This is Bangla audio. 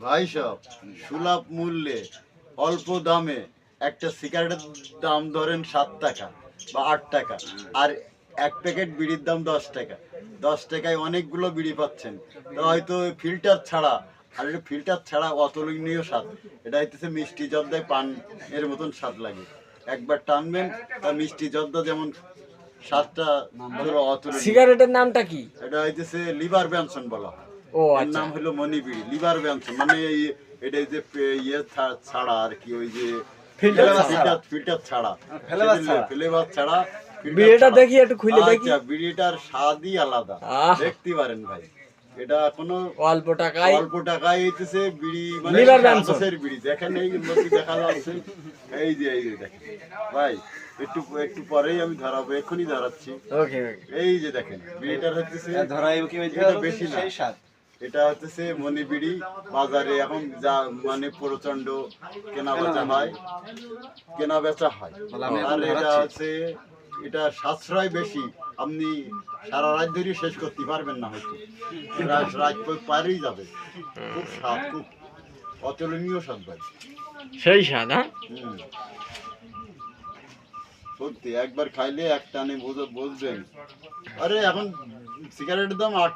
ভাই সব সুলভ মূল্যে অল্প দামে একটা সিগারেটের দাম ধরেন সাত টাকা বা আট টাকা আর এক প্যাকেট বিড়ির দাম দশ টাকা। দশ টাকায় অনেকগুলো বিড়ি পাচ্ছেন। তো হয়তো ফিল্টার ছাড়া আর এটা ফিল্টার ছাড়া অতুলনীয় স্বাদ। এটা হইতেছে মিষ্টি জর্দায় পান এর মতন স্বাদ লাগে। একবার টানবেন তা মিষ্টি জর্দা যেমন স্বাদটা অতুলনীয়। সিগারেটের নামটা কি? এটা হইতেছে লিভার ব্যানসন বলা হয়। ও আচ্ছা। নাম হলো মণিবিড়ি লিভার ব্যানসন মানে এই- এটা যে ইয়ে ছাড়া আর কি ওই যে ফিল্টার ফিল্টার ছাড়া। ফ্লেভার ছাড়া। ফ্লেভার ছাড়া। filter বিড়িটা দেখি একটু খুলে দেখি। আচ্ছা বিড়িটার স্বাদই আলাদা। দেখতে পারেন ভাই। এটা কোনো অল্প টাকায়। অল্প টাকায় হইতেছে বিড়ি মানে Liver Benson। বিড়ি দেখেন এই লোকটি দেখা যাচ্ছে। এই যে এই যে দেখেন। ভাই একটু একটু পরেই আমি ধরাবো এক্ষুনি ধরাচ্ছি। ওকে এই যে দেখেন বিড়িটার হচ্ছে ধরাই কি বেশি না। সেই স্বাদ। এটা হচ্ছে মণিবিড়ি বাজারে এখন যা মানে প্রচণ্ড কেনা বেচা হয়। কেনা বেচা হয় আর এটা হচ্ছে এটা সাশ্রয় বেশি। আপনি সারা রাত ধরে শেষ করতে পারবেন না হয়তো। রাত পারেই যাবে। খুব স্বাদ খুব অতুলনীয় স্বাদ ভাই। সেই স্বাদ হ্যাঁ? সত্যি একবার খাইলে এক টানে বুঝ- বুঝবেন। আরে এখন সিগারেটের দাম আট